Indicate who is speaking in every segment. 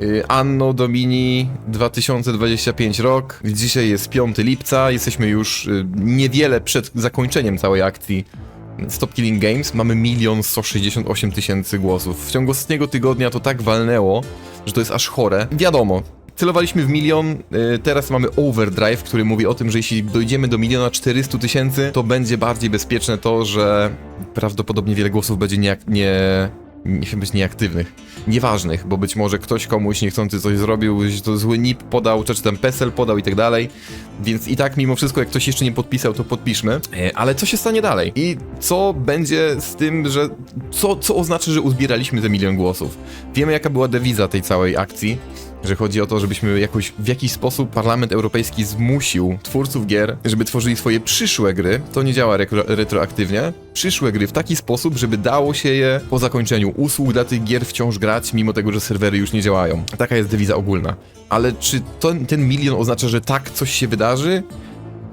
Speaker 1: Y, Anno Domini 2025 rok. Dzisiaj jest 5 lipca. Jesteśmy już y, niewiele przed zakończeniem całej akcji Stop Killing Games. Mamy 1 168 tysięcy głosów. W ciągu ostatniego tygodnia to tak walnęło, że to jest aż chore. Wiadomo. Celowaliśmy w milion, y, teraz mamy overdrive, który mówi o tym, że jeśli dojdziemy do miliona 400 tysięcy, to będzie bardziej bezpieczne to, że prawdopodobnie wiele głosów będzie nie, nie, nie być nieaktywnych, nieważnych, bo być może ktoś komuś niechcący coś zrobił, to zły NIP podał, czy tam PESEL podał i tak dalej, więc i tak mimo wszystko, jak ktoś jeszcze nie podpisał, to podpiszmy. E, Ale co się stanie dalej? I co będzie z tym, że... Co, co oznacza, że uzbieraliśmy te milion głosów? Wiemy, jaka była dewiza tej całej akcji, że chodzi o to, żebyśmy jakoś w jakiś sposób Parlament Europejski zmusił twórców gier, żeby tworzyli swoje przyszłe gry. To nie działa retroaktywnie. Przyszłe gry w taki sposób, żeby dało się je po zakończeniu usług dla tych gier wciąż grać, mimo tego, że serwery już nie działają. Taka jest dewiza ogólna. Ale czy ten milion oznacza, że tak coś się wydarzy?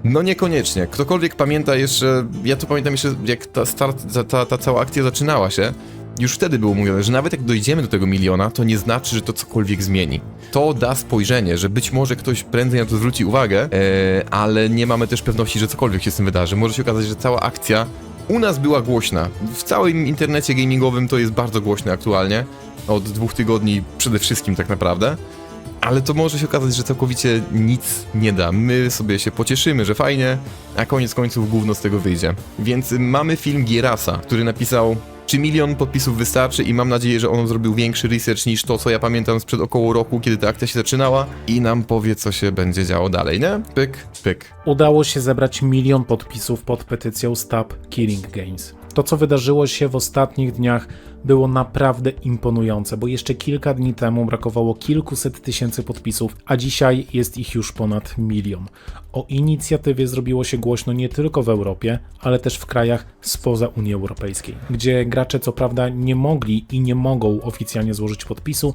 Speaker 1: No niekoniecznie. Ktokolwiek pamięta jeszcze, ja to pamiętam jeszcze jak ta, start, ta, ta, ta cała akcja zaczynała się, już wtedy było mówione, że nawet jak dojdziemy do tego miliona, to nie znaczy, że to cokolwiek zmieni. To da spojrzenie, że być może ktoś prędzej na to zwróci uwagę, e, ale nie mamy też pewności, że cokolwiek się z tym wydarzy. Może się okazać, że cała akcja u nas była głośna. W całym internecie gamingowym to jest bardzo głośne aktualnie. Od dwóch tygodni przede wszystkim tak naprawdę. Ale to może się okazać, że całkowicie nic nie da. My sobie się pocieszymy, że fajnie, a koniec końców gówno z tego wyjdzie. Więc mamy film Gierasa, który napisał czy milion podpisów wystarczy i mam nadzieję, że on zrobił większy research niż to, co ja pamiętam sprzed około roku, kiedy ta akcja się zaczynała i nam powie, co się będzie działo dalej, nie? Pyk, pyk.
Speaker 2: Udało się zebrać milion podpisów pod petycją Stop Killing Games. To, co wydarzyło się w ostatnich dniach, było naprawdę imponujące, bo jeszcze kilka dni temu brakowało kilkuset tysięcy podpisów, a dzisiaj jest ich już ponad milion. O inicjatywie zrobiło się głośno nie tylko w Europie, ale też w krajach spoza Unii Europejskiej, gdzie gracze co prawda nie mogli i nie mogą oficjalnie złożyć podpisu,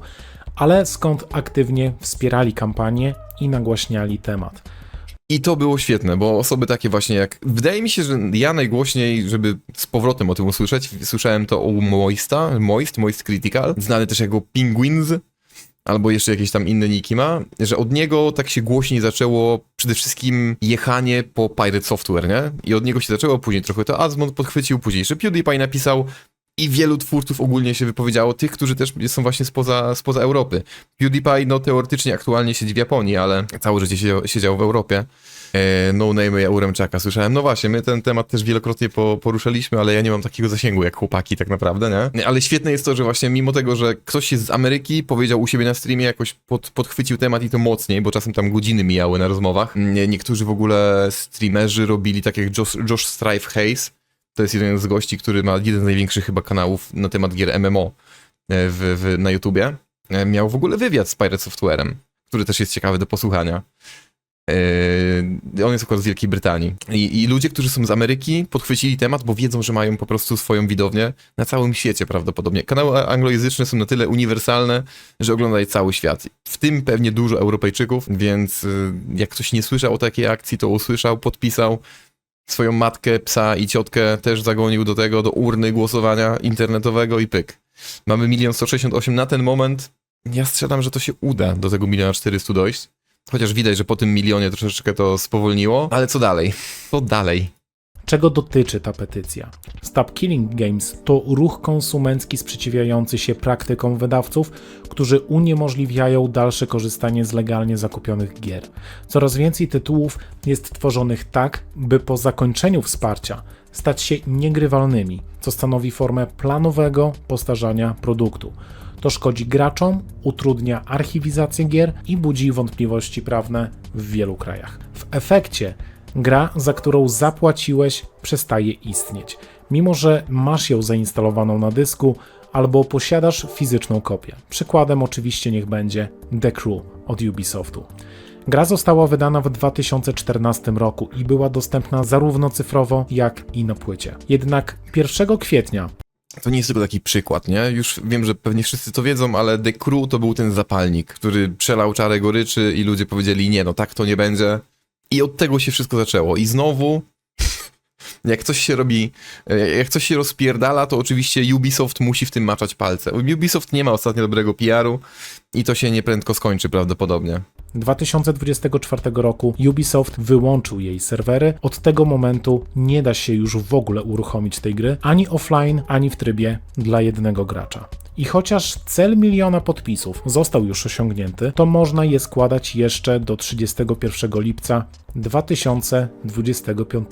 Speaker 2: ale skąd aktywnie wspierali kampanię i nagłaśniali temat.
Speaker 1: I to było świetne, bo osoby takie właśnie jak... Wydaje mi się, że ja najgłośniej, żeby z powrotem o tym usłyszeć, słyszałem to u Moista, Moist, Moist Critical, znany też jako Penguins, albo jeszcze jakieś tam inne niki ma, że od niego tak się głośniej zaczęło przede wszystkim jechanie po Pirate Software, nie? I od niego się zaczęło, później trochę to Azmon podchwycił, później jeszcze PewDiePie napisał i wielu twórców ogólnie się wypowiedziało, tych, którzy też są właśnie spoza, spoza Europy. PewDiePie, no teoretycznie aktualnie siedzi w Japonii, ale całe życie siedział, siedział w Europie. E, no Name ja Uremczaka słyszałem. No właśnie, my ten temat też wielokrotnie po, poruszaliśmy, ale ja nie mam takiego zasięgu jak chłopaki tak naprawdę, nie? Ale świetne jest to, że właśnie mimo tego, że ktoś jest z Ameryki, powiedział u siebie na streamie, jakoś pod, podchwycił temat i to mocniej, bo czasem tam godziny mijały na rozmowach. Nie, niektórzy w ogóle streamerzy robili tak jak Josh, Josh Strife Hayes, to jest jeden z gości, który ma jeden z największych chyba kanałów na temat gier MMO e, w, w, na YouTubie. E, Miał w ogóle wywiad z Pirate Softwarem, który też jest ciekawy do posłuchania. Yy, on jest akurat z Wielkiej Brytanii. I, I ludzie, którzy są z Ameryki, podchwycili temat, bo wiedzą, że mają po prostu swoją widownię na całym świecie prawdopodobnie. Kanały anglojęzyczne są na tyle uniwersalne, że ogląda je cały świat. W tym pewnie dużo Europejczyków, więc yy, jak ktoś nie słyszał o takiej akcji, to usłyszał, podpisał. Swoją matkę, psa i ciotkę też zagonił do tego, do urny głosowania internetowego i pyk. Mamy milion 168 na ten moment. Ja strzelam, że to się uda do tego miliona 400 dojść. Chociaż widać, że po tym milionie troszeczkę to spowolniło. Ale co dalej? Co dalej?
Speaker 2: Czego dotyczy ta petycja? Stop Killing Games to ruch konsumencki sprzeciwiający się praktykom wydawców, którzy uniemożliwiają dalsze korzystanie z legalnie zakupionych gier. Coraz więcej tytułów jest tworzonych tak, by po zakończeniu wsparcia stać się niegrywalnymi, co stanowi formę planowego postarzania produktu. To szkodzi graczom, utrudnia archiwizację gier i budzi wątpliwości prawne w wielu krajach. W efekcie gra, za którą zapłaciłeś, przestaje istnieć, mimo że masz ją zainstalowaną na dysku albo posiadasz fizyczną kopię. Przykładem oczywiście niech będzie The Crew od Ubisoftu. Gra została wydana w 2014 roku i była dostępna zarówno cyfrowo, jak i na płycie. Jednak 1 kwietnia
Speaker 1: To nie jest tylko taki przykład, nie? Już wiem, że pewnie wszyscy to wiedzą, ale The Crew to był ten zapalnik, który przelał czarę goryczy i ludzie powiedzieli, nie, no tak to nie będzie. I od tego się wszystko zaczęło. I znowu, jak coś się robi, jak coś się rozpierdala, to oczywiście Ubisoft musi w tym maczać palce. Ubisoft nie ma ostatnio dobrego PR-u i to się nieprędko skończy prawdopodobnie.
Speaker 2: 2024 roku Ubisoft wyłączył jej serwery. Od tego momentu nie da się już w ogóle uruchomić tej gry ani offline, ani w trybie dla jednego gracza. I chociaż cel miliona podpisów został już osiągnięty, to można je składać jeszcze do 31 lipca 2025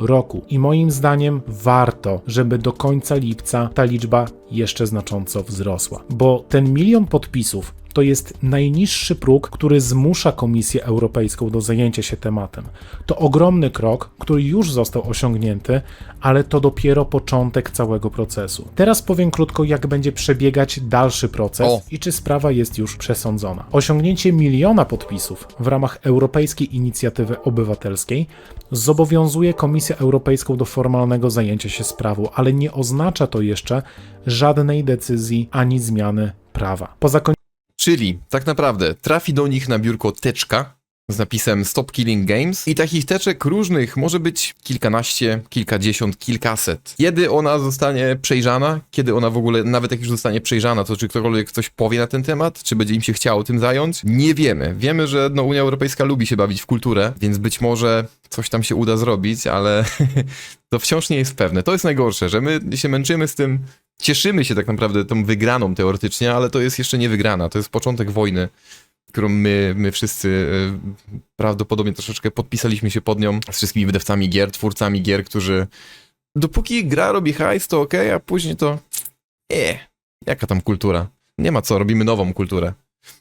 Speaker 2: roku. I moim zdaniem warto, żeby do końca lipca ta liczba jeszcze znacząco wzrosła, bo ten milion podpisów to jest najniższy próg, który zmusza Komisję Europejską do zajęcia się tematem. To ogromny krok, który już został osiągnięty, ale to dopiero początek całego procesu. Teraz powiem krótko, jak będzie przebiegać dalszy proces
Speaker 1: O.
Speaker 2: i czy sprawa jest już przesądzona. Osiągnięcie miliona podpisów w ramach Europejskiej Inicjatywy Obywatelskiej zobowiązuje Komisję Europejską do formalnego zajęcia się sprawą, ale nie oznacza to jeszcze żadnej decyzji ani zmiany prawa. Po zakończeniu
Speaker 1: Czyli tak naprawdę trafi do nich na biurko teczka z napisem Stop Killing Games i takich teczek różnych może być kilkanaście, kilkadziesiąt, kilkaset. Kiedy ona zostanie przejrzana, kiedy ona w ogóle, nawet jak już zostanie przejrzana, to czy ktokolwiek coś powie na ten temat, czy będzie im się chciało tym zająć? Nie wiemy. Wiemy, że no, Unia Europejska lubi się bawić w kulturę, więc być może coś tam się uda zrobić, ale to wciąż nie jest pewne. To jest najgorsze, że my się męczymy z tym, cieszymy się tak naprawdę tą wygraną teoretycznie, ale to jest jeszcze nie wygrana. To jest początek wojny, którą my, my wszyscy y, prawdopodobnie troszeczkę podpisaliśmy się pod nią z wszystkimi wydawcami gier, twórcami gier, którzy dopóki gra robi hajs, to okej, a później to e, jaka tam kultura? Nie ma co, robimy nową kulturę.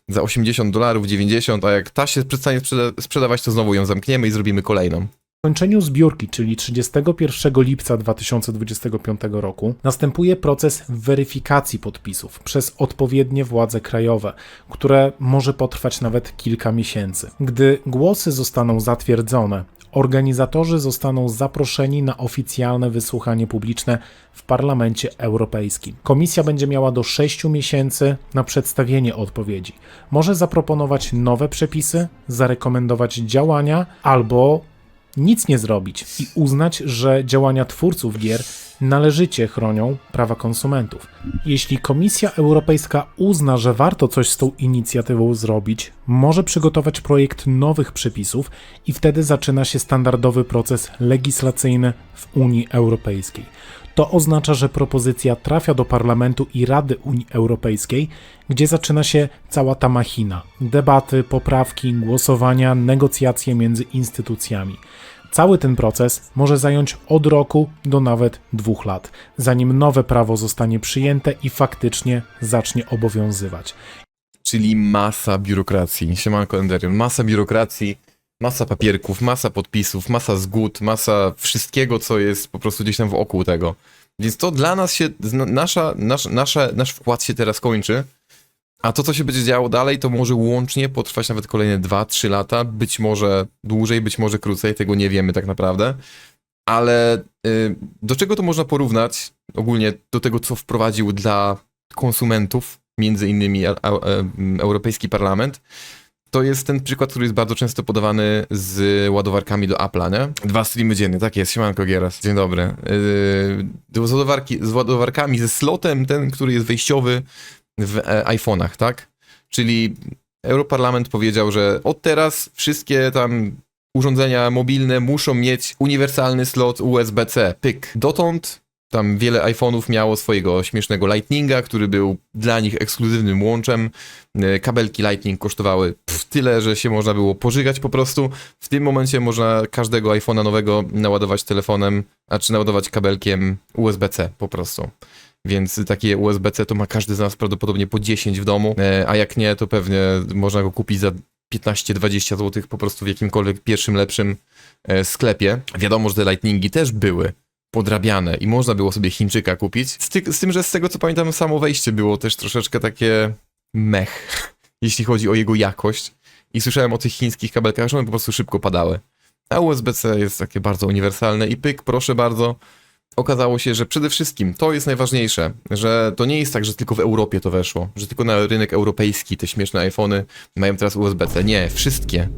Speaker 1: Za 80 dolarów, 90, a jak ta się przestanie sprzeda- sprzedawać, to znowu ją zamkniemy i zrobimy kolejną.
Speaker 2: Zakończeniu zbiórki, czyli 31 lipca 2025 roku, następuje proces weryfikacji podpisów przez odpowiednie władze krajowe, które może potrwać nawet kilka miesięcy. Gdy głosy zostaną zatwierdzone, organizatorzy zostaną zaproszeni na oficjalne wysłuchanie publiczne w Parlamencie Europejskim. Komisja będzie miała do 6 miesięcy na przedstawienie odpowiedzi. Może zaproponować nowe przepisy, zarekomendować działania albo nic nie zrobić i uznać, że działania twórców gier należycie chronią prawa konsumentów. Jeśli Komisja Europejska uzna, że warto coś z tą inicjatywą zrobić, może przygotować projekt nowych przepisów i wtedy zaczyna się standardowy proces legislacyjny w Unii Europejskiej. To oznacza, że propozycja trafia do Parlamentu i Rady Unii Europejskiej, gdzie zaczyna się cała ta machina debaty, poprawki, głosowania, negocjacje między instytucjami. Cały ten proces może zająć od roku do nawet dwóch lat, zanim nowe prawo zostanie przyjęte i faktycznie zacznie obowiązywać.
Speaker 1: Czyli masa biurokracji. Siemanko Enderion. Masa biurokracji, masa papierków, masa podpisów, masa zgód, masa wszystkiego, co jest po prostu gdzieś tam wokół tego. Więc to dla nas się, nasza, nasz, nasza, nasz wkład się teraz kończy, a to, co się będzie działo dalej, to może łącznie potrwać nawet kolejne 2-3 lata, być może dłużej, być może krócej, tego nie wiemy tak naprawdę. Ale y, do czego to można porównać? Ogólnie do tego, co wprowadził dla konsumentów, między innymi e, Europejski Parlament, to jest ten przykład, który jest bardzo często podawany z ładowarkami do Apple'a, nie? Dwa streamy dziennie, tak jest, siemanko Gieras, dzień dobry. Yy, z, ładowarki, z ładowarkami, ze slotem, ten, który jest wejściowy w e, iPhone'ach, tak? Czyli Europarlament powiedział, że od teraz wszystkie tam urządzenia mobilne muszą mieć uniwersalny slot USB-C, pyk. Dotąd tam wiele iPhone'ów miało swojego śmiesznego Lightninga, który był dla nich ekskluzywnym łączem. E, Kabelki Lightning kosztowały pff, tyle, że się można było pożygać po prostu. W tym momencie można każdego iPhone'a nowego naładować telefonem, a czy naładować kabelkiem USB-C po prostu. Więc takie USB-C to ma każdy z nas prawdopodobnie po 10 w domu, e, a jak nie, to pewnie można go kupić za 15-20 zł po prostu w jakimkolwiek pierwszym, lepszym e, sklepie. Wiadomo, że te Lightningi też były podrabiane i można było sobie Chińczyka kupić. Z, ty- z tym, że z tego co pamiętam, samo wejście było też troszeczkę takie mech, jeśli chodzi o jego jakość. I słyszałem o tych chińskich kabelkach, że one po prostu szybko padały. A USB-C jest takie bardzo uniwersalne i pyk, proszę bardzo. Okazało się, że przede wszystkim to jest najważniejsze, że to nie jest tak, że tylko w Europie to weszło, że tylko na rynek europejski te śmieszne iPhony mają teraz USB-C. Nie, wszystkie.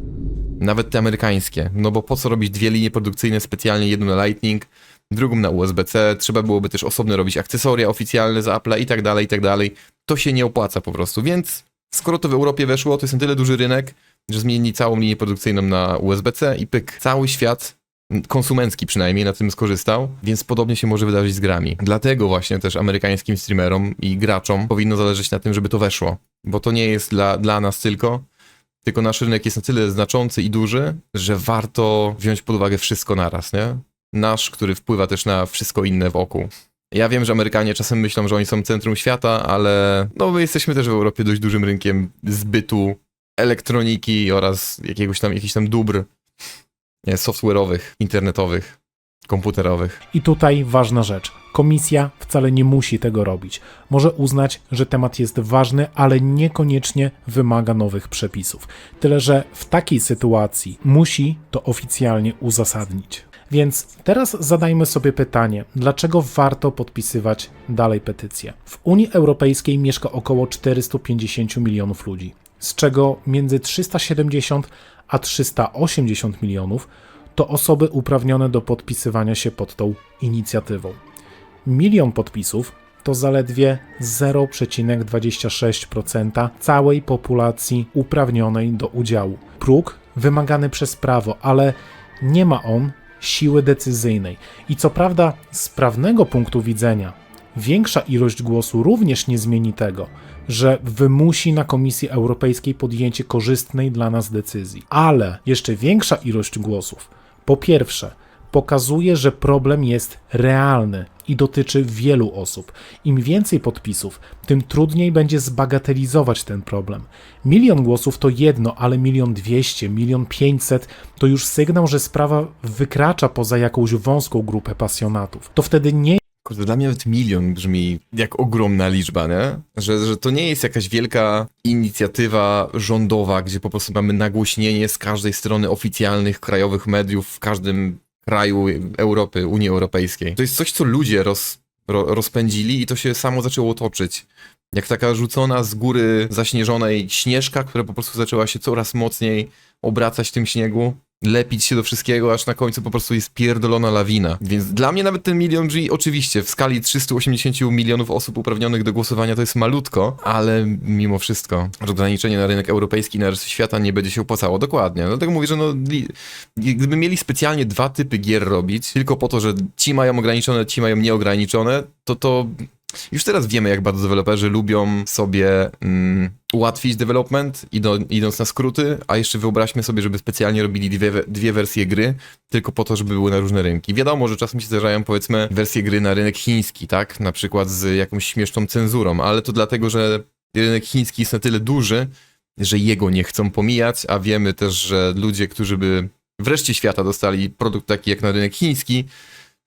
Speaker 1: Nawet te amerykańskie. No bo po co robić dwie linie produkcyjne specjalnie, jedną na Lightning, drugą na USB-C, trzeba byłoby też osobno robić akcesoria oficjalne z Apple'a i tak dalej, i tak dalej. To się nie opłaca po prostu, więc Skoro to w Europie weszło, to jest na tyle duży rynek, że zmienili całą linię produkcyjną na USB-C i pyk. Cały świat, konsumencki przynajmniej, na tym skorzystał, więc podobnie się może wydarzyć z grami. Dlatego właśnie też amerykańskim streamerom i graczom powinno zależeć na tym, żeby to weszło. Bo to nie jest dla, dla nas tylko, tylko nasz rynek jest na tyle znaczący i duży, że warto wziąć pod uwagę wszystko naraz, nie? Nasz, który wpływa też na wszystko inne wokół. Ja wiem, że Amerykanie czasem myślą, że oni są centrum świata, ale no my jesteśmy też w Europie dość dużym rynkiem zbytu elektroniki oraz jakiegoś tam, jakichś tam dóbr software'owych, internetowych, komputerowych.
Speaker 2: I tutaj ważna rzecz. Komisja wcale nie musi tego robić. Może uznać, że temat jest ważny, ale niekoniecznie wymaga nowych przepisów. Tyle, że w takiej sytuacji musi to oficjalnie uzasadnić. Więc teraz zadajmy sobie pytanie, dlaczego warto podpisywać dalej petycję? W Unii Europejskiej mieszka około 450 milionów ludzi, z czego między 370 a 380 milionów to osoby uprawnione do podpisywania się pod tą inicjatywą. Milion podpisów to zaledwie 0,26% całej populacji uprawnionej do udziału. Próg wymagany przez prawo, ale nie ma on siły decyzyjnej. I co prawda, z prawnego punktu widzenia, większa ilość głosu również nie zmieni tego, że wymusi na Komisji Europejskiej podjęcie korzystnej dla nas decyzji. Ale jeszcze większa ilość głosów, po pierwsze, pokazuje, że problem jest realny i dotyczy wielu osób. Im więcej podpisów, tym trudniej będzie zbagatelizować ten problem. Milion głosów to jedno, ale milion dwieście, milion pięćset to już sygnał, że sprawa wykracza poza jakąś wąską grupę pasjonatów. To wtedy nie
Speaker 1: Kurde, dla mnie nawet milion brzmi jak ogromna liczba, nie? Że, że to nie jest jakaś wielka inicjatywa rządowa, gdzie po prostu mamy nagłośnienie z każdej strony oficjalnych krajowych mediów w każdym kraju Europy, Unii Europejskiej. To jest coś, co ludzie roz, ro, rozpędzili i to się samo zaczęło toczyć. Jak taka rzucona z góry zaśnieżonej śnieżka, która po prostu zaczęła się coraz mocniej obracać w tym śniegu, lepić się do wszystkiego, aż na końcu po prostu jest pierdolona lawina. Więc dla mnie nawet ten milion G, oczywiście, w skali 380 milionów osób uprawnionych do głosowania to jest malutko, ale mimo wszystko rozgraniczenie na rynek europejski, na resztę świata nie będzie się opłacało. Dokładnie. Dlatego mówię, że no, gdyby mieli specjalnie dwa typy gier robić, tylko po to, że ci mają ograniczone, ci mają nieograniczone, to to już teraz wiemy, jak bardzo deweloperzy lubią sobie mm, ułatwić development, idą, idąc na skróty, a jeszcze wyobraźmy sobie, żeby specjalnie robili dwie, dwie wersje gry, tylko po to, żeby były na różne rynki. Wiadomo, że czasem się zdarzają, powiedzmy, wersje gry na rynek chiński, tak? Na przykład z jakąś śmieszną cenzurą, ale to dlatego, że rynek chiński jest na tyle duży, że jego nie chcą pomijać, a wiemy też, że ludzie, którzy by wreszcie świata dostali produkt taki jak na rynek chiński,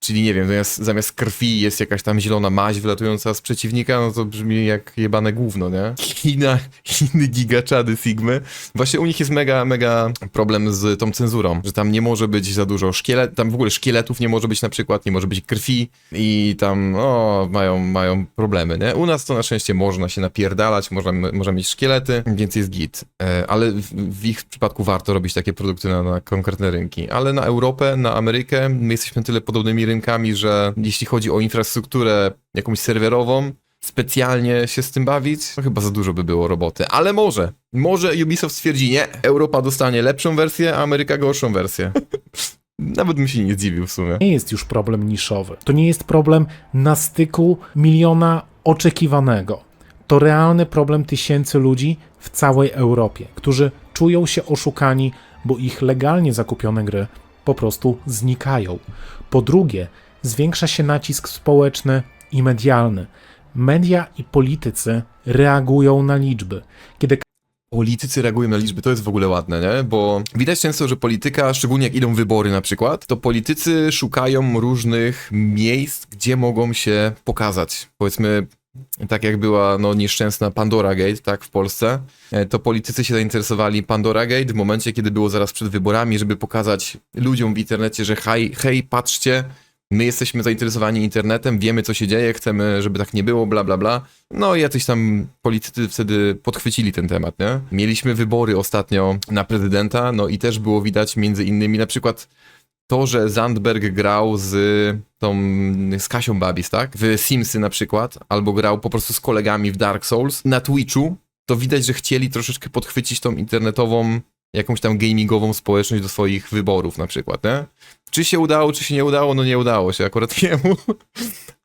Speaker 1: Czyli nie wiem, zamiast, zamiast krwi jest jakaś tam zielona maź wylatująca z przeciwnika, no to brzmi jak jebane gówno, nie? China, Chiny gigaczady Sigmy. Właśnie u nich jest mega, mega problem z tą cenzurą, że tam nie może być za dużo szkielet, tam w ogóle szkieletów nie może być na przykład, nie może być krwi i tam, o, mają, mają problemy, nie? U nas to na szczęście można się napierdalać, można, można mieć szkielety, więc jest git. E, ale w, w ich przypadku warto robić takie produkty na, na konkretne rynki. Ale na Europę, na Amerykę, my jesteśmy tyle podobnymi rynkami, że jeśli chodzi o infrastrukturę jakąś serwerową, specjalnie się z tym bawić, to chyba za dużo by było roboty. Ale może, może Ubisoft stwierdzi, nie, Europa dostanie lepszą wersję, a Ameryka gorszą wersję. Nawet bym się nie zdziwił w sumie.
Speaker 2: nie jest już problem niszowy. To nie jest problem na styku miliona oczekiwanego. To realny problem tysięcy ludzi w całej Europie, którzy czują się oszukani, bo ich legalnie zakupione gry po prostu znikają. Po drugie, zwiększa się nacisk społeczny i medialny. Media i politycy reagują na liczby. Kiedy
Speaker 1: Politycy reagują na liczby, to jest w ogóle ładne, nie? Bo widać często, że polityka, szczególnie jak idą wybory na przykład, to politycy szukają różnych miejsc, gdzie mogą się pokazać. Powiedzmy, tak jak była no, nieszczęsna Pandora Gate, tak, w Polsce, e, to politycy się zainteresowali Pandora Gate w momencie, kiedy było zaraz przed wyborami, żeby pokazać ludziom w internecie, że hej, hej, patrzcie, my jesteśmy zainteresowani internetem, wiemy co się dzieje, chcemy, żeby tak nie było, bla, bla, bla. No i jacyś tam politycy wtedy podchwycili ten temat, nie? Mieliśmy wybory ostatnio na prezydenta, no i też było widać między innymi na przykład to, że Zandberg grał z tą, z Kasią Babis, tak? W Simsy na przykład, albo grał po prostu z kolegami w Dark Souls na Twitchu, to widać, że chcieli troszeczkę podchwycić tą internetową, jakąś tam gamingową społeczność do swoich wyborów na przykład, nie? Czy się udało, czy się nie udało? No nie udało się akurat jemu.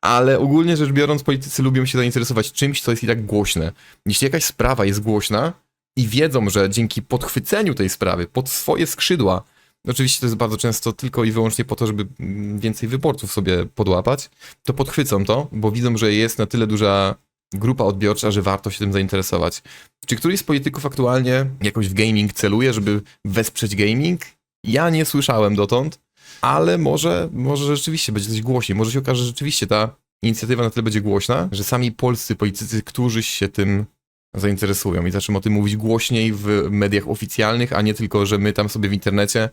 Speaker 1: Ale ogólnie rzecz biorąc, politycy lubią się zainteresować czymś, co jest i tak głośne. Jeśli jakaś sprawa jest głośna i wiedzą, że dzięki podchwyceniu tej sprawy pod swoje skrzydła, oczywiście to jest bardzo często tylko i wyłącznie po to, żeby więcej wyborców sobie podłapać, to podchwycą to, bo widzą, że jest na tyle duża grupa odbiorcza, że warto się tym zainteresować. Czy któryś z polityków aktualnie jakoś w gaming celuje, żeby wesprzeć gaming? Ja nie słyszałem dotąd, ale może, może rzeczywiście będzie coś głośniej. Może się okaże, że rzeczywiście ta inicjatywa na tyle będzie głośna, że sami polscy politycy, którzy się tym zainteresują i zaczną o tym mówić głośniej w mediach oficjalnych, a nie tylko, że my tam sobie w internecie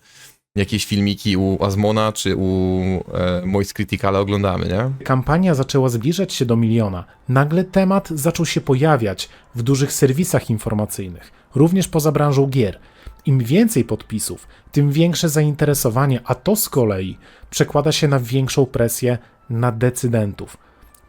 Speaker 1: jakieś filmiki u Azmona czy u e, Moist Criticala oglądamy, nie?
Speaker 2: Kampania zaczęła zbliżać się do miliona. Nagle temat zaczął się pojawiać w dużych serwisach informacyjnych, również poza branżą gier. Im więcej podpisów, tym większe zainteresowanie, a to z kolei przekłada się na większą presję na decydentów.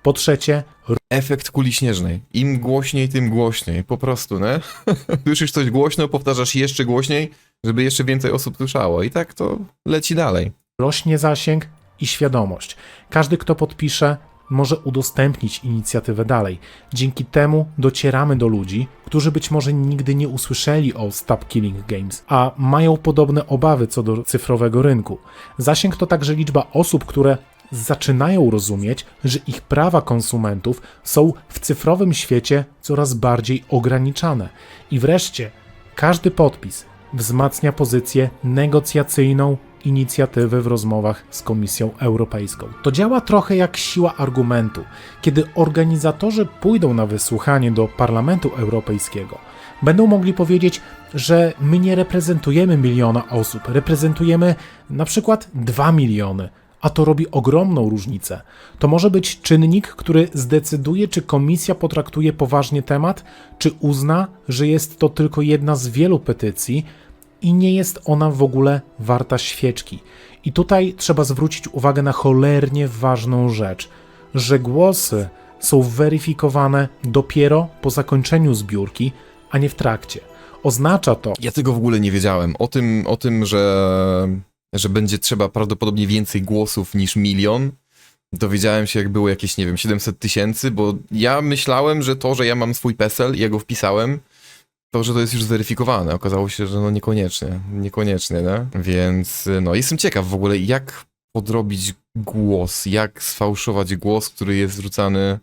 Speaker 2: Po trzecie,
Speaker 1: Efekt kuli śnieżnej. Im głośniej, tym głośniej. Po prostu, nie? Słyszysz coś głośno, powtarzasz jeszcze głośniej, żeby jeszcze więcej osób słyszało. I tak to leci dalej.
Speaker 2: rośnie zasięg i świadomość. Każdy, kto podpisze, może udostępnić inicjatywę dalej. Dzięki temu docieramy do ludzi, którzy być może nigdy nie usłyszeli o Stop Killing Games, a mają podobne obawy co do cyfrowego rynku. Zasięg to także liczba osób, które zaczynają rozumieć, że ich prawa konsumentów są w cyfrowym świecie coraz bardziej ograniczane. I wreszcie, każdy podpis wzmacnia pozycję negocjacyjną inicjatywy w rozmowach z Komisją Europejską. To działa trochę jak siła argumentu. Kiedy organizatorzy pójdą na wysłuchanie do Parlamentu Europejskiego, będą mogli powiedzieć, że my nie reprezentujemy miliona osób, reprezentujemy na przykład 2 miliony, a to robi ogromną różnicę. To może być czynnik, który zdecyduje, czy komisja potraktuje poważnie temat, czy uzna, że jest to tylko jedna z wielu petycji i nie jest ona w ogóle warta świeczki. I tutaj trzeba zwrócić uwagę na cholernie ważną rzecz, że głosy są weryfikowane dopiero po zakończeniu zbiórki, a nie w trakcie. Oznacza to,
Speaker 1: Ja tego w ogóle nie wiedziałem. O tym, o tym że, że będzie trzeba prawdopodobnie więcej głosów niż milion. Dowiedziałem się, jak było jakieś, nie wiem, 700 tysięcy, bo ja myślałem, że to, że ja mam swój PESEL i ja go wpisałem, to, że to jest już zweryfikowane. Okazało się, że no niekoniecznie, niekoniecznie, nie? Więc no jestem ciekaw w ogóle, jak podrobić głos, jak sfałszować głos, który jest wrzucany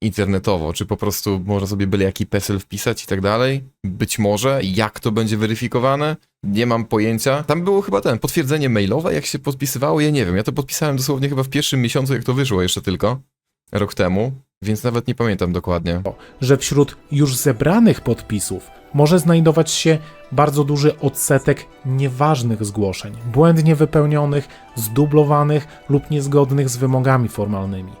Speaker 1: internetowo, czy po prostu można sobie byle jaki PESEL wpisać i tak dalej. Być może, jak to będzie weryfikowane, nie mam pojęcia. Tam było chyba ten, potwierdzenie mailowe, jak się podpisywało, ja nie wiem, ja to podpisałem dosłownie chyba w pierwszym miesiącu, jak to wyszło jeszcze tylko, rok temu, więc nawet nie pamiętam dokładnie.
Speaker 2: że wśród już zebranych podpisów może znajdować się bardzo duży odsetek nieważnych zgłoszeń, błędnie wypełnionych, zdublowanych lub niezgodnych z wymogami formalnymi.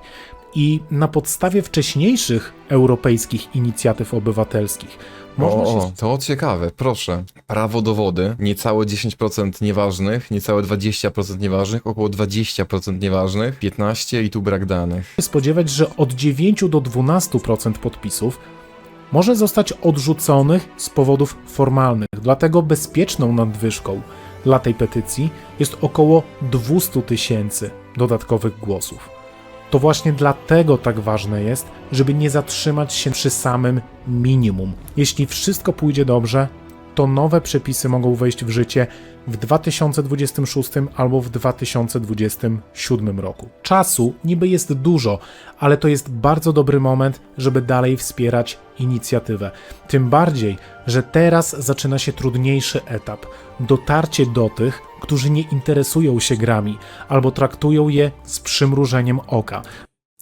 Speaker 2: I na podstawie wcześniejszych europejskich inicjatyw obywatelskich można
Speaker 1: o,
Speaker 2: się
Speaker 1: to ciekawe, proszę. Prawo do wody, niecałe 10% nieważnych, niecałe 20% nieważnych, około 20% nieważnych, 15% i tu brak danych.
Speaker 2: spodziewać, że od 9 do 12% podpisów może zostać odrzuconych z powodów formalnych. Dlatego bezpieczną nadwyżką dla tej petycji jest około 200 tysięcy dodatkowych głosów. To właśnie dlatego tak ważne jest, żeby nie zatrzymać się przy samym minimum. Jeśli wszystko pójdzie dobrze, to nowe przepisy mogą wejść w życie w 2026 albo w 2027 roku. Czasu niby jest dużo, ale to jest bardzo dobry moment, żeby dalej wspierać inicjatywę. Tym bardziej, że teraz zaczyna się trudniejszy etap dotarcie do tych, którzy nie interesują się grami albo traktują je z przymrużeniem oka.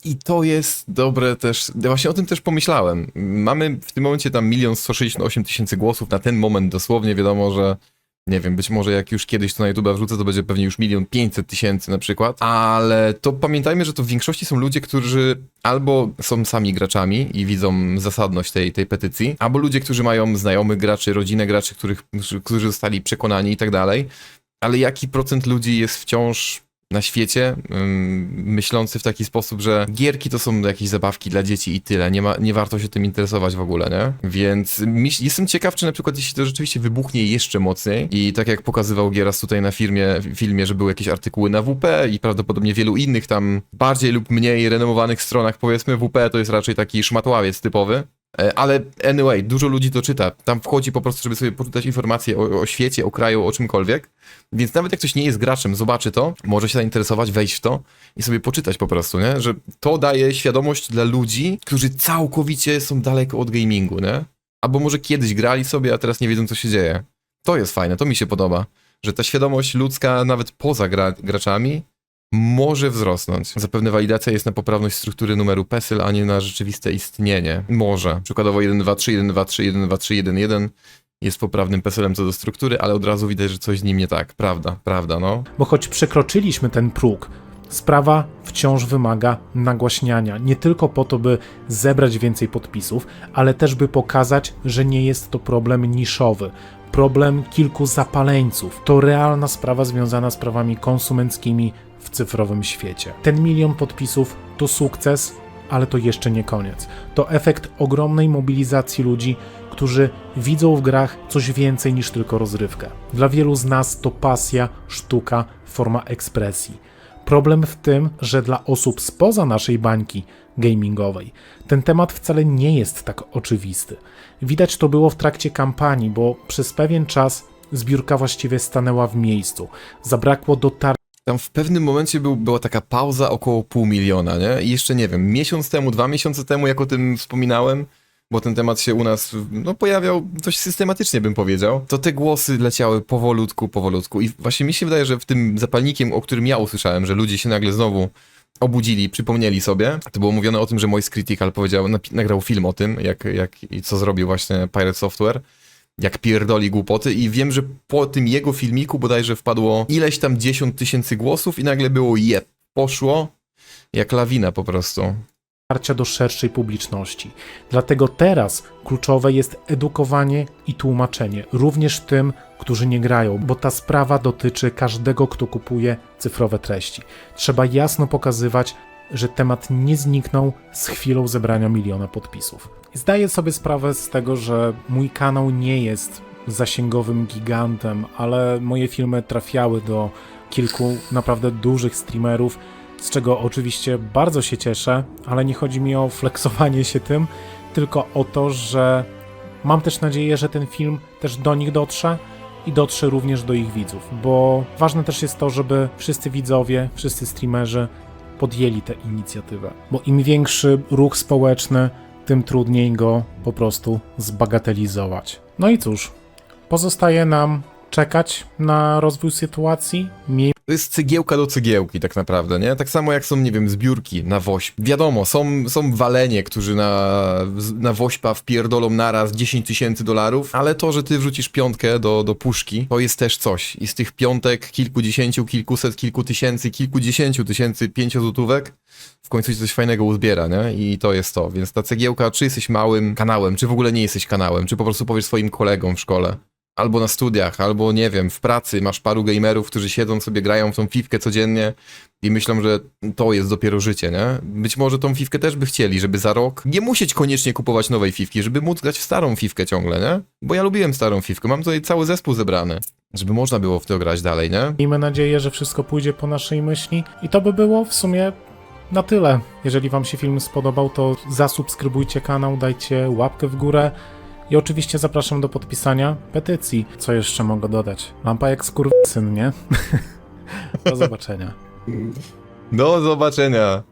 Speaker 1: I to jest dobre też, właśnie o tym też pomyślałem. Mamy w tym momencie tam milion 168 tysięcy głosów, na ten moment dosłownie wiadomo, że nie wiem, być może jak już kiedyś to na YouTube wrzucę, to będzie pewnie już milion 500 tysięcy na przykład, ale to pamiętajmy, że to w większości są ludzie, którzy albo są sami graczami i widzą zasadność tej, tej petycji, albo ludzie, którzy mają znajomych graczy, rodzinę graczy, których, którzy zostali przekonani i tak dalej, ale jaki procent ludzi jest wciąż na świecie, myślący w taki sposób, że gierki to są jakieś zabawki dla dzieci i tyle, nie, ma, nie warto się tym interesować w ogóle, nie? Więc jestem ciekaw, czy na przykład jeśli to rzeczywiście wybuchnie jeszcze mocniej i tak jak pokazywał Gieras tutaj na firmie, filmie, że były jakieś artykuły na WP i prawdopodobnie wielu innych tam bardziej lub mniej renomowanych stronach, powiedzmy WP to jest raczej taki szmatławiec typowy, Ale anyway, dużo ludzi to czyta. Tam wchodzi po prostu, żeby sobie poczytać informacje o, o świecie, o kraju, o czymkolwiek. Więc nawet jak ktoś nie jest graczem, zobaczy to, może się zainteresować, wejść w to i sobie poczytać po prostu, nie? Że to daje świadomość dla ludzi, którzy całkowicie są daleko od gamingu, nie? Albo może kiedyś grali sobie, a teraz nie wiedzą, co się dzieje. To jest fajne, to mi się podoba. Że ta świadomość ludzka, nawet poza gra graczami, może wzrosnąć. Zapewne walidacja jest na poprawność struktury numeru PESEL, a nie na rzeczywiste istnienie. Może. Przykładowo 123, 123, 123, 11 jest poprawnym PESELem co do struktury, ale od razu widać, że coś z nim nie tak. Prawda, prawda, no.
Speaker 2: Bo choć przekroczyliśmy ten próg, sprawa wciąż wymaga nagłaśniania. Nie tylko po to, by zebrać więcej podpisów, ale też by pokazać, że nie jest to problem niszowy. Problem kilku zapaleńców. To realna sprawa związana z prawami konsumenckimi w cyfrowym świecie. Ten milion podpisów to sukces, ale to jeszcze nie koniec. To efekt ogromnej mobilizacji ludzi, którzy widzą w grach coś więcej niż tylko rozrywkę. Dla wielu z nas to pasja, sztuka, forma ekspresji. Problem w tym, że dla osób spoza naszej bańki gamingowej ten temat wcale nie jest tak oczywisty. Widać to było w trakcie kampanii, bo przez pewien czas zbiórka właściwie stanęła w miejscu. Zabrakło dotarcia
Speaker 1: Tam w pewnym momencie był, była taka pauza około pół miliona, nie? I jeszcze nie wiem, miesiąc temu, dwa miesiące temu, jak o tym wspominałem, bo ten temat się u nas no, pojawiał dość systematycznie, bym powiedział, to te głosy leciały powolutku, powolutku. I właśnie mi się wydaje, że w tym zapalnikiem, o którym ja usłyszałem, że ludzie się nagle znowu obudzili, przypomnieli sobie, to było mówione o tym, że Moist Critical powiedział, nagrał film o tym, jak, jak i co zrobił właśnie Pirate Software, jak pierdoli głupoty i wiem, że po tym jego filmiku bodajże wpadło ileś tam 10 tysięcy głosów i nagle było jeb, poszło jak lawina po prostu.
Speaker 2: do szerszej publiczności. Dlatego teraz kluczowe jest edukowanie i tłumaczenie, również tym, którzy nie grają, bo ta sprawa dotyczy każdego, kto kupuje cyfrowe treści. Trzeba jasno pokazywać, że temat nie zniknął z chwilą zebrania miliona podpisów. Zdaję sobie sprawę z tego, że mój kanał nie jest zasięgowym gigantem, ale moje filmy trafiały do kilku naprawdę dużych streamerów, z czego oczywiście bardzo się cieszę, ale nie chodzi mi o flexowanie się tym, tylko o to, że mam też nadzieję, że ten film też do nich dotrze i dotrze również do ich widzów, bo ważne też jest to, żeby wszyscy widzowie, wszyscy streamerzy podjęli tę inicjatywę, bo im większy ruch społeczny, tym trudniej go po prostu zbagatelizować. No i cóż, pozostaje nam czekać na rozwój sytuacji, miejmy
Speaker 1: To jest cegiełka do cegiełki tak naprawdę, nie? Tak samo jak są, nie wiem, zbiórki na woźb. Wiadomo, są, są walenie, którzy na, na woźpa wpierdolą naraz 10 tysięcy dolarów, ale to, że ty wrzucisz piątkę do, do puszki, to jest też coś. I z tych piątek kilkudziesięciu, kilkuset, kilku tysięcy, kilkudziesięciu tysięcy pięciozłotówek w końcu się coś fajnego uzbiera, nie? I to jest to. Więc ta cegiełka, czy jesteś małym kanałem, czy w ogóle nie jesteś kanałem, czy po prostu powiesz swoim kolegom w szkole, albo na studiach, albo nie wiem, w pracy masz paru gamerów, którzy siedzą sobie, grają w tą fifkę codziennie i myślą, że to jest dopiero życie, nie? Być może tą fifkę też by chcieli, żeby za rok nie musieć koniecznie kupować nowej fifki, żeby móc grać w starą fifkę ciągle, nie? Bo ja lubiłem starą fifkę, mam tutaj cały zespół zebrany, żeby można było w to grać dalej, nie?
Speaker 2: Miejmy nadzieję, że wszystko pójdzie po naszej myśli. I to by było w sumie na tyle. Jeżeli Wam się film spodobał, to zasubskrybujcie kanał, dajcie łapkę w górę. I oczywiście zapraszam do podpisania petycji. Co jeszcze mogę dodać? Lampa jak skurwysyn, nie? do zobaczenia.
Speaker 1: Do zobaczenia!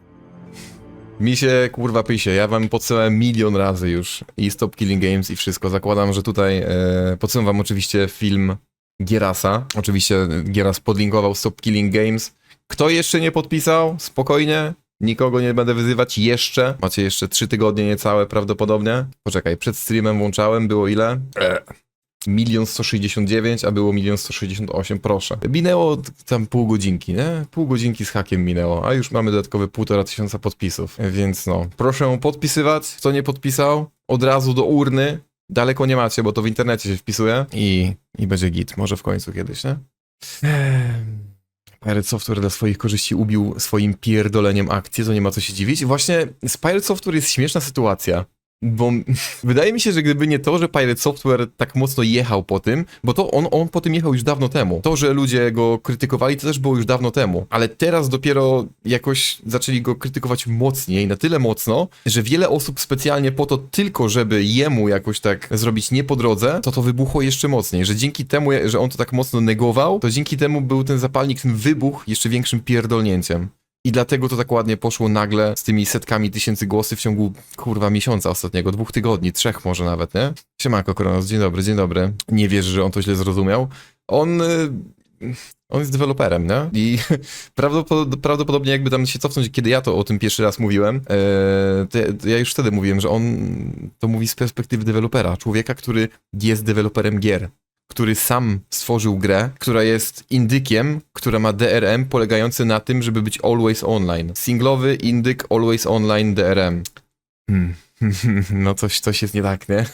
Speaker 1: Mi się kurwa pysie, ja wam podsyłałem milion razy już i Stop Killing Games i wszystko. Zakładam, że tutaj e, podsyłam wam oczywiście film Gierasa. Oczywiście Gieras podlinkował Stop Killing Games. Kto jeszcze nie podpisał? Spokojnie. Nikogo nie będę wyzywać jeszcze. Macie jeszcze 3 tygodnie niecałe prawdopodobnie. Poczekaj, przed streamem włączałem, było ile? E, Milion 169, a było milion 168, proszę. Minęło tam pół godzinki, nie? Pół godzinki z hakiem minęło, a już mamy dodatkowe półtora tysiąca podpisów. Więc no, proszę podpisywać. Kto nie podpisał, od razu do urny. Daleko nie macie, bo to w internecie się wpisuje i, i będzie git. Może w końcu kiedyś, nie? Ehm, Pirate Software dla swoich korzyści ubił swoim pierdoleniem akcję, to nie ma co się dziwić. Właśnie z Pirate Software jest śmieszna sytuacja. Bo wydaje mi się, że gdyby nie to, że Pirate Software tak mocno jechał po tym, bo to on, on po tym jechał już dawno temu. To, że ludzie go krytykowali, to też było już dawno temu. Ale teraz dopiero jakoś zaczęli go krytykować mocniej, na tyle mocno, że wiele osób specjalnie po to tylko, żeby jemu jakoś tak zrobić nie po drodze, to to wybuchło jeszcze mocniej. Że dzięki temu, że on to tak mocno negował, to dzięki temu był ten zapalnik, ten wybuch jeszcze większym pierdolnięciem. I dlatego to tak ładnie poszło nagle z tymi setkami tysięcy głosów w ciągu, kurwa, miesiąca ostatniego, dwóch tygodni, trzech może nawet, nie? Siemanko, Kronos, dzień dobry, dzień dobry. Nie wierzę, że on to źle zrozumiał. On... y, On jest deweloperem, nie? I prawdopod- prawdopodobnie jakby tam się cofnąć, kiedy ja to o tym pierwszy raz mówiłem, e, to, ja, to ja już wtedy mówiłem, że on to mówi z perspektywy dewelopera, człowieka, który jest deweloperem gier który sam stworzył grę, która jest indykiem, która ma DRM polegający na tym, żeby być always online. Singlowy indyk always online DRM. Hmm. No coś, coś jest nie tak, nie?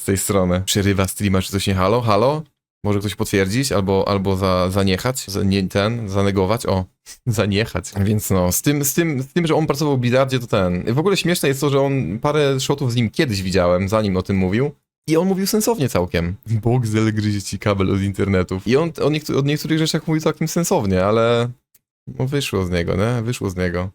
Speaker 1: Z tej strony. Przerywa streama czy coś nie halo? Halo? Może ktoś potwierdzić albo, albo za, zaniechać? Za, nie, ten, zanegować? O, zaniechać. Więc no, z tym, z, tym, z tym, że on pracował w Blizzardzie, to ten. W ogóle śmieszne jest to, że on parę shotów z nim kiedyś widziałem, zanim o tym mówił. I on mówił sensownie całkiem. Boxel gryzie ci kabel od internetów. I on o, niektó- o niektórych rzeczach mówi całkiem sensownie, ale no wyszło z niego, nie? Wyszło z niego.